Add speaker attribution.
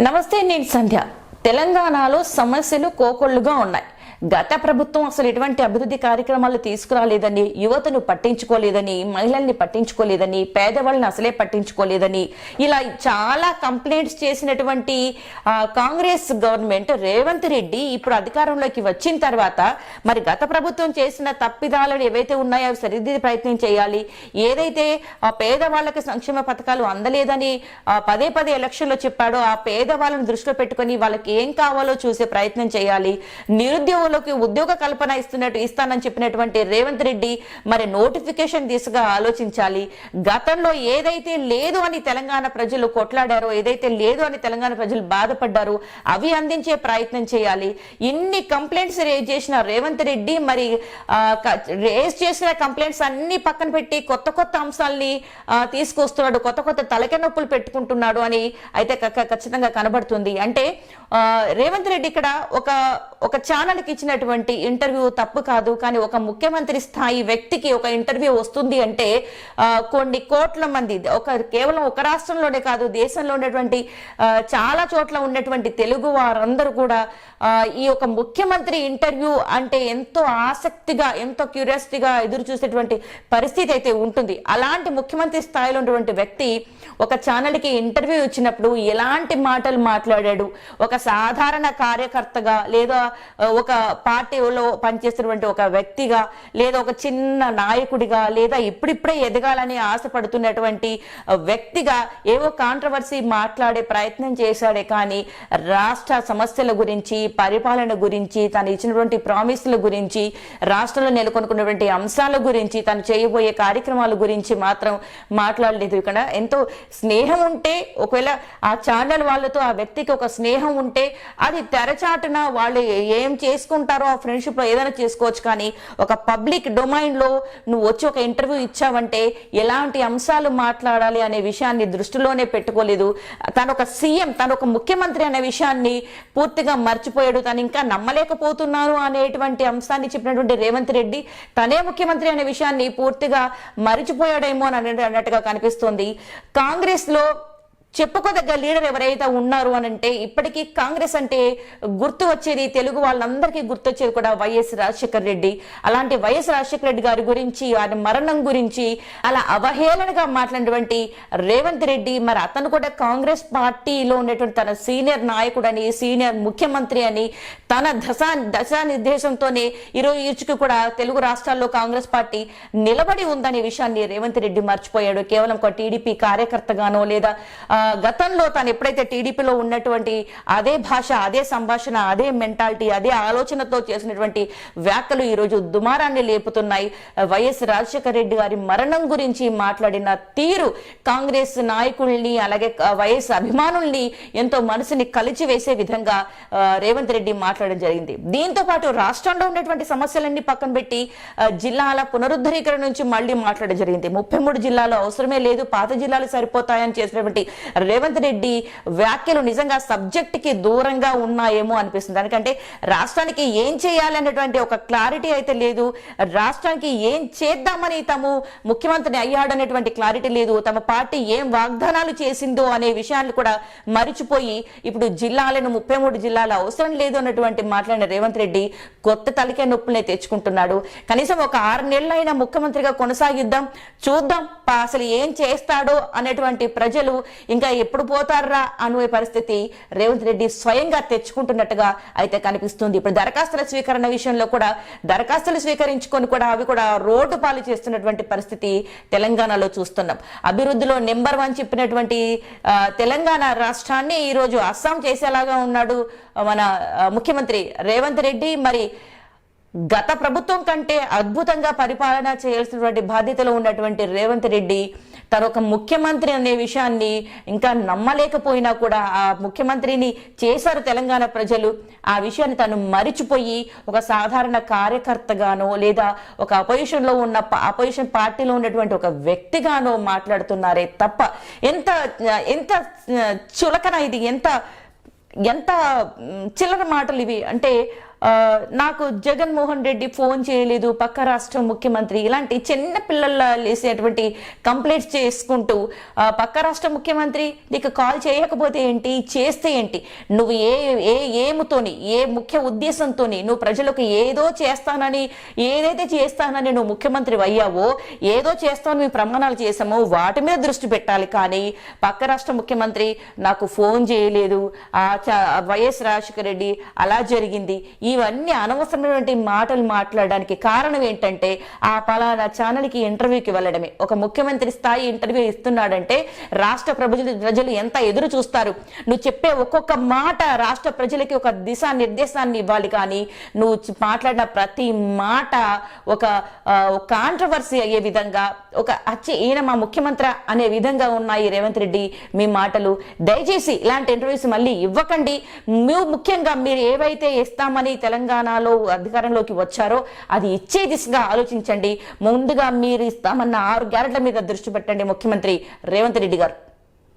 Speaker 1: నమస్తే నేను సంధ్య. తెలంగాణలో సమస్యలు కోకొళ్ళుగా ఉన్నాయి. గత ప్రభుత్వం అసలు ఎటువంటి అభివృద్ధి కార్యక్రమాలు తీసుకురాలేదని యువతను పట్టించుకోలేదని మహిళల్ని పట్టించుకోలేదని పేదవాళ్ళని అసలే పట్టించుకోలేదని ఇలా చాలా కంప్లైంట్స్ చేసినటువంటి కాంగ్రెస్ గవర్నమెంట్ రేవంత్ రెడ్డి ఇప్పుడు అధికారంలోకి వచ్చిన తర్వాత మరి గత ప్రభుత్వం చేసిన తప్పిదాలను ఏవైతే ఉన్నాయో అవి సరిదిద్దే ప్రయత్నం చేయాలి. ఏదైతే ఆ పేదవాళ్ళకి సంక్షేమ పథకాలు అందలేదని పదే పదే ఎలక్షన్లో చెప్పాడో ఆ పేదవాళ్ళని దృష్టిలో పెట్టుకొని వాళ్ళకి ఏం కావాలో చూసే ప్రయత్నం చేయాలి. నిరుద్యోగులకి ఉద్యోగ కల్పన ఇస్తున్నట్టు ఇస్తానని చెప్పినటువంటి రేవంత్ రెడ్డి మరి నోటిఫికేషన్ దిశగా ఆలోచించాలి. గతంలో ఏదైతే లేదు అని తెలంగాణ ప్రజలు కొట్లాడారో ఏదైతే లేదు అని తెలంగాణ ప్రజలు బాధపడ్డారో అవి అందించే ప్రయత్నం చేయాలి. ఇన్ని కంప్లైంట్స్ రేజ్ చేసిన రేవంత్ రెడ్డి మరి రేజ్ చేసిన కంప్లైంట్స్ అన్ని పక్కన పెట్టి కొత్త కొత్త అంశాలని తీసుకొస్తున్నాడు కొత్త కొత్త తలకె నొప్పులు పెట్టుకుంటున్నాడు అని అయితే క- ఖచ్చితంగా కనబడుతుంది. అంటే రేవంత్ రెడ్డి ఇక్కడ ఒక ఒక ఛానల్కి ఇచ్చినటువంటి ఇంటర్వ్యూ తప్పు కాదు కానీ ఒక ముఖ్యమంత్రి స్థాయి వ్యక్తికి ఒక ఇంటర్వ్యూ వస్తుంది అంటే కొన్ని కోట్ల మంది ఒక కేవలం ఒక రాష్ట్రంలోనే కాదు దేశంలో ఉన్నటువంటి చాలా చోట్ల ఉన్నటువంటి తెలుగు వారందరూ కూడా ఈ యొక్క ముఖ్యమంత్రి ఇంటర్వ్యూ అంటే ఎంతో ఆసక్తిగా ఎంతో క్యూరియాసిటీగా ఎదురు చూసేటువంటి పరిస్థితి అయితే ఉంటుంది. అలాంటి ముఖ్యమంత్రి స్థాయిలో ఉన్నటువంటి వ్యక్తి ఒక ఛానల్కి ఇంటర్వ్యూ ఇచ్చినప్పుడు ఎలాంటి మాటలు మాట్లాడాడు? ఒక సాధారణ కార్యకర్తగా లేదా ఒక పార్టీలో పనిచేస్తున్నటువంటి ఒక వ్యక్తిగా లేదా ఒక చిన్న నాయకుడిగా లేదా ఇప్పుడిప్పుడే ఎదగాలని ఆశపడుతున్నటువంటి వ్యక్తిగా ఏవో కాంట్రవర్సీ మాట్లాడే ప్రయత్నం చేశాడే కానీ రాష్ట్ర సమస్యల గురించి పరిపాలన గురించి తను ఇచ్చినటువంటి ప్రామిస్ల గురించి రాష్ట్రంలో నెలకొనుకున్నటువంటి అంశాల గురించి తను చేయబోయే కార్యక్రమాల గురించి మాత్రం మాట్లాడలేదు. ఇక్కడ ఎంతో స్నేహం ఉంటే ఒకవేళ ఆ ఛానల్ వాళ్ళతో ఆ వ్యక్తికి ఒక స్నేహం ఉంటే అది తెరచాటున వాళ్ళు ఏం చేసుకుంటారో ఆ ఫ్రెండ్షిప్లో ఏదైనా చేసుకోవచ్చు కానీ ఒక పబ్లిక్ డొమైన్లో నువ్వు వచ్చి ఒక ఇంటర్వ్యూ ఇచ్చావంటే ఎలాంటి అంశాలు మాట్లాడాలి అనే విషయాన్ని దృష్టిలోనే పెట్టుకోలేదు. తను ఒక సీఎం తను ఒక ముఖ్యమంత్రి అనే విషయాన్ని పూర్తిగా మర్చిపోయాడు. తను ఇంకా నమ్మలేకపోతున్నాను అనేటువంటి అంశాన్ని చెప్పినటువంటి రేవంత్ రెడ్డి తనే ముఖ్యమంత్రి అనే విషయాన్ని పూర్తిగా మరిచిపోయాడేమో అని అన్నట్టుగా కనిపిస్తోంది. కాంగ్రెస్లో చెప్పుకోదగ్గ లీడర్ ఎవరైతే ఉన్నారు అని అంటే ఇప్పటికీ కాంగ్రెస్ అంటే గుర్తు వచ్చేది తెలుగు వాళ్ళందరికీ గుర్తొచ్చేది కూడా వైఎస్ రాజశేఖర్ రెడ్డి. అలాంటి వైఎస్ రాజశేఖర రెడ్డి గారి గురించి ఆయన మరణం గురించి అలా అవహేళనగా మాట్లాడినటువంటి రేవంత్ రెడ్డి మరి అతను కూడా కాంగ్రెస్ పార్టీలో ఉన్నటువంటి తన సీనియర్ నాయకుడని సీనియర్ ముఖ్యమంత్రి అని తన దశా దశానిర్దేశంతోనే ఈరోజు ఈడ్చుకు కూడా తెలుగు రాష్ట్రాల్లో కాంగ్రెస్ పార్టీ నిలబడి ఉందనే విషయాన్ని రేవంత్ రెడ్డి మర్చిపోయాడు. కేవలం ఒక టీడీపీ కార్యకర్తగానో లేదా ఆ, గతంలో తను ఎప్పుడైతే టీడీపీలో ఉన్నటువంటి అదే భాష అదే సంభాషణ అదే మెంటాలిటీ అదే ఆలోచనతో చేసినటువంటి వ్యాఖ్యలు ఈరోజు దుమారాన్ని లేపుతున్నాయి. వైఎస్ రాజశేఖర రెడ్డి గారి మరణం గురించి మాట్లాడిన తీరు కాంగ్రెస్ నాయకుల్ని అలాగే వైఎస్ అభిమానుల్ని ఎంతో మనసుని కలిచివేసే విధంగా రేవంత్ రెడ్డి మాట్లాడడం జరిగింది. దీంతో పాటు రాష్ట్రంలో ఉన్నటువంటి సమస్యలన్నీ పక్కన పెట్టి జిల్లాల పునరుద్ధరీకరణ నుంచి మళ్ళీ మాట్లాడడం జరిగింది. ముప్పై మూడు జిల్లాలు అవసరమే లేదు పాత జిల్లాలు సరిపోతాయని చేసినటువంటి రేవంత్ రెడ్డి వ్యాఖ్యలు నిజంగా సబ్జెక్ట్కి దూరంగా ఉన్నాయేమో అనిపిస్తుంది. ఎందుకంటే రాష్ట్రానికి ఏం చేయాలి అనేటువంటి ఒక క్లారిటీ అయితే లేదు. రాష్ట్రానికి ఏం చేద్దామని తాము ముఖ్యమంత్రిని అయ్యాడనేటువంటి క్లారిటీ లేదు. తమ పార్టీ ఏం వాగ్దానాలు చేసిందో అనే విషయాన్ని కూడా మరిచిపోయి ఇప్పుడు జిల్లాలను ముప్పై మూడు జిల్లాల అవసరం లేదు అన్నటువంటి మాట్లాడిన రేవంత్ రెడ్డి కొత్త తలకే నొప్పులే తెచ్చుకుంటున్నాడు. కనీసం ఒక ఆరు నెలలైనా ముఖ్యమంత్రిగా కొనసాగిద్దాం చూద్దాం అసలు ఏం చేస్తాడో అనేటువంటి ప్రజలు ఇంకా ఎప్పుడు పోతారా అనే పరిస్థితి. రేవంత్ రెడ్డి స్వయంగా తెచ్చుకుంటున్నట్టుగా అయితే కనిపిస్తుంది. ఇప్పుడు దరఖాస్తుల స్వీకరణ విషయంలో కూడా దరఖాస్తులు స్వీకరించుకొని కూడా అవి కూడా రోడ్డు పాలు చేస్తున్నటువంటి పరిస్థితి తెలంగాణలో చూస్తున్నాం. అభివృద్ధిలో నెంబర్ వన్ చెప్పినటువంటి తెలంగాణ రాష్ట్రాన్ని ఈరోజు అస్సాం చేసేలాగా ఉన్నాడు మన ముఖ్యమంత్రి రేవంత్ రెడ్డి. మరి గత ప్రభుత్వం కంటే అద్భుతంగా పరిపాలన చేయాల్సినటువంటి బాధ్యతలో ఉన్నటువంటి రేవంత్ రెడ్డి తను ఒక ముఖ్యమంత్రి అనే విషయాన్ని ఇంకా నమ్మలేకపోయినా కూడా ఆ ముఖ్యమంత్రిని చేశారు తెలంగాణ ప్రజలు. ఆ విషయాన్ని తను మరిచిపోయి ఒక సాధారణ కార్యకర్తగానో లేదా ఒక అపోజిషన్లో ఉన్న అపోజిషన్ పార్టీలో ఉన్నటువంటి ఒక వ్యక్తిగానో మాట్లాడుతున్నారే తప్ప ఎంత ఎంత చులకన ఇది? ఎంత ఎంత చిల్లర మాటలు ఇవి? అంటే నాకు జగన్మోహన్ రెడ్డి ఫోన్ చేయలేదు పక్క రాష్ట్ర ముఖ్యమంత్రి ఇలాంటి చిన్న పిల్లల లేసేటువంటి కంప్లైంట్స్ చేసుకుంటూ పక్క రాష్ట్ర ముఖ్యమంత్రి నీకు కాల్ చేయకపోతే ఏంటి చేస్తే ఏంటి నువ్వు ఏ ఏ ఏముతోని ఏ ముఖ్య ఉద్దేశంతోని నువ్వు ప్రజలకు ఏదో చేస్తానని ఏదైతే చేస్తానని నువ్వు ముఖ్యమంత్రి అయ్యావో ఏదో చేస్తాను మేము ప్రమాణాలు చేసామో వాటి మీద దృష్టి పెట్టాలి. కానీ పక్క రాష్ట్ర ముఖ్యమంత్రి నాకు ఫోన్ చేయలేదు. ఆ చ- వైఎస్ రాజశేఖర రెడ్డి అలా జరిగింది. ఇవన్నీ అనవసరమైనటువంటి మాటలు మాట్లాడడానికి కారణం ఏంటంటే ఆ పలానా ఛానల్కి ఇంటర్వ్యూకి వెళ్ళడమే. ఒక ముఖ్యమంత్రి స్థాయి ఇంటర్వ్యూ ఇస్తున్నాడంటే రాష్ట్ర ప్రజలు ప్రజలు ఎంత ఎదురు చూస్తారు? నువ్వు చెప్పే ఒక్కొక్క మాట రాష్ట్ర ప్రజలకి ఒక దిశా నిర్దేశాన్ని ఇవ్వాలి కానీ నువ్వు మాట్లాడిన ప్రతి మాట ఒక కాంట్రవర్సీ అయ్యే విధంగా ఒక అచ్చి ఈయన మా ముఖ్యమంత్రి అనే విధంగా ఉన్నాయి రేవంత్ రెడ్డి మీ మాటలు. దయచేసి ఇలాంటి ఇంటర్వ్యూస్ మళ్ళీ ఇవ్వకండి. మీరు ముఖ్యంగా మీరు ఏవైతే ఇస్తామని తెలంగాణలో అధికారంలోకి వచ్చారో అది ఇచ్చే దిశగా ఆలోచించండి. ముందుగా మీరు ఇస్తామన్న ఆరు గ్యారెంట్ల మీద దృష్టి పెట్టండి ముఖ్యమంత్రి రేవంత్ రెడ్డి గారు.